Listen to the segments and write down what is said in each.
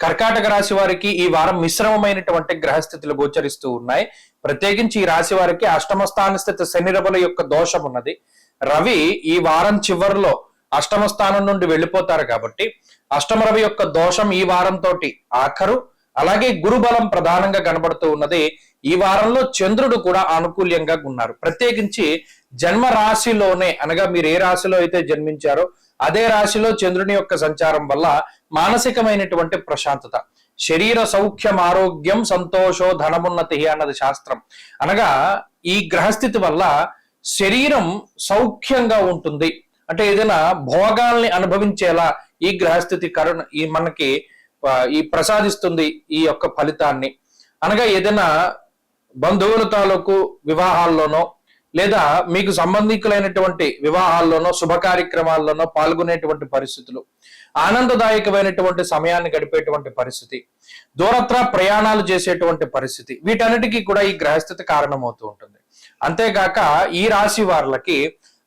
కర్కాటక రాశి వారికి ఈ వారం మిశ్రమమైనటువంటి గ్రహస్థితులు గోచరిస్తూ ఉన్నాయి. ప్రత్యేకించి ఈ రాశి వారికి అష్టమ స్థాన స్థితి శని యొక్క దోషం ఉన్నది. రవి ఈ వారం చివరిలో అష్టమ స్థానం నుండి వెళ్ళిపోతారు కాబట్టి అష్టమ రవి యొక్క దోషం ఈ వారం తోటి ఆఖరు. అలాగే గురుబలం ప్రధానంగా కనబడుతూ ఉన్నది. ఈ వారంలో చంద్రుడు కూడా అనుకూల్యంగా ఉన్నారు. ప్రత్యేకించి జన్మ రాశిలోనే అనగా మీరు ఏ రాశిలో అయితే జన్మించారో అదే రాశిలో చంద్రుని యొక్క సంచారం వల్ల మానసికమైనటువంటి ప్రశాంతత. శరీర సౌఖ్యం ఆరోగ్యం సంతోషో ధనమున్నతి అన్నది శాస్త్రం. అనగా ఈ గ్రహస్థితి వల్ల శరీరం సౌఖ్యంగా ఉంటుంది. అంటే ఏదైనా భోగాల్ని అనుభవించేలా ఈ గ్రహస్థితి కరుణ ఈ మనకి ఈ ప్రసాదిస్తుంది ఈ యొక్క ఫలితాన్ని. అనగా ఏదైనా బంధువుల తాలూకు వివాహాల్లోనో లేదా మీకు సంబంధికులైనటువంటి వివాహాల్లోనో శుభ కార్యక్రమాల్లోనో పాల్గొనేటువంటి పరిస్థితులు ఆనందదాయకమైనటువంటి సమయాన్ని గడిపేటువంటి పరిస్థితి దూరత్ర ప్రయాణాలు చేసేటువంటి పరిస్థితి వీటన్నిటికీ కూడా ఈ గ్రహస్థితి కారణమవుతూ ఉంటుంది. అంతేగాక ఈ రాశి వార్లకి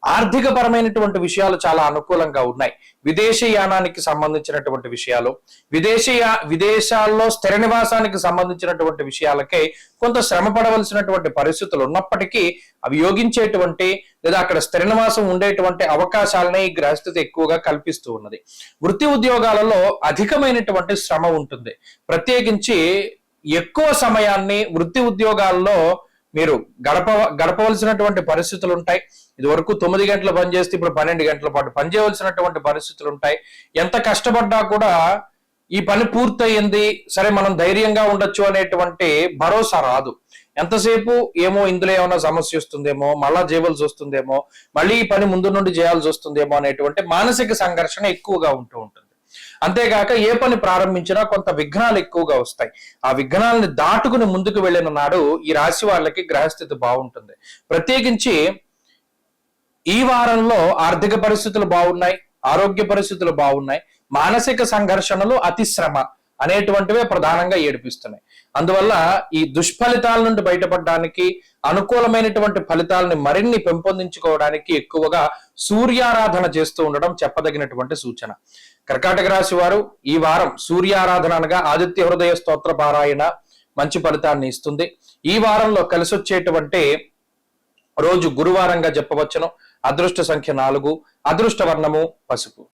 ఆర్థిక పరమైనటువంటి విషయాలు చాలా అనుకూలంగా ఉన్నాయి. విదేశీ యానానికి సంబంధించినటువంటి విషయాలు విదేశీయ విదేశాల్లో స్థిర నివాసానికి సంబంధించినటువంటి విషయాలకే కొంత శ్రమ పడవలసినటువంటి పరిస్థితులు ఉన్నప్పటికీ అవి యోగించేటువంటి లేదా అక్కడ స్థిర నివాసం ఉండేటువంటి అవకాశాలనే ఈ గ్రహస్థితి ఎక్కువగా కల్పిస్తూ ఉన్నది. వృత్తి ఉద్యోగాలలో అధికమైనటువంటి శ్రమ ఉంటుంది. ప్రత్యేకించి ఎక్కువ సమయాన్ని వృత్తి ఉద్యోగాల్లో మీరు గడప గడపవలసినటువంటి పరిస్థితులు ఉంటాయి ఇది వరకు తొమ్మిది గంటలు పనిచేస్తే ఇప్పుడు పన్నెండు గంటల పాటు పనిచేయవలసినటువంటి పరిస్థితులు ఉంటాయి ఎంత కష్టపడ్డా కూడా ఈ పని పూర్తయింది సరే మనం ధైర్యంగా ఉండొచ్చు అనేటువంటి భరోసా రాదు. ఎంతసేపు ఏమో ఇందులో ఏమైనా సమస్య వస్తుందేమో మళ్ళా చేయవలసి వస్తుందేమో మళ్ళీ ఈ పని ముందు నుండి చేయాల్సి వస్తుందేమో అనేటువంటి మానసిక సంఘర్షణ ఎక్కువగా ఉంటూ ఉంటుంది. అంతేగాక ఏ పని ప్రారంభించినా కొంత విఘ్నాలు ఎక్కువగా వస్తాయి. ఆ విఘ్నాలని దాటుకుని ముందుకు వెళ్ళిన నాడు ఈ రాశి వాళ్ళకి గ్రహస్థితి బాగుంటుంది. ప్రత్యేకించి ఈ వారంలో ఆర్థిక పరిస్థితులు బాగున్నాయి ఆరోగ్య పరిస్థితులు బాగున్నాయి మానసిక సంఘర్షణలు అతి శ్రమ అనేటువంటివే ప్రధానంగా ఏడిపిస్తున్నాయి. అందువల్ల ఈ దుష్ఫలితాల నుండి బయటపడడానికి అనుకూలమైనటువంటి ఫలితాలని మరిన్ని పెంపొందించుకోవడానికి ఎక్కువగా సూర్యారాధన చేస్తూ ఉండడం చెప్పదగినటువంటి సూచన. కర్కాటక రాశి వారు ఈ వారం సూర్యారాధన అనగా ఆదిత్య హృదయ స్తోత్ర పారాయణ మంచి ఫలితాన్ని ఇస్తుంది. ఈ వారంలో కలిసి వచ్చేటువంటి రోజు గురువారంగా చెప్పవచ్చును అదృష్ట సంఖ్య నాలుగు అదృష్ట వర్ణము పసుపు.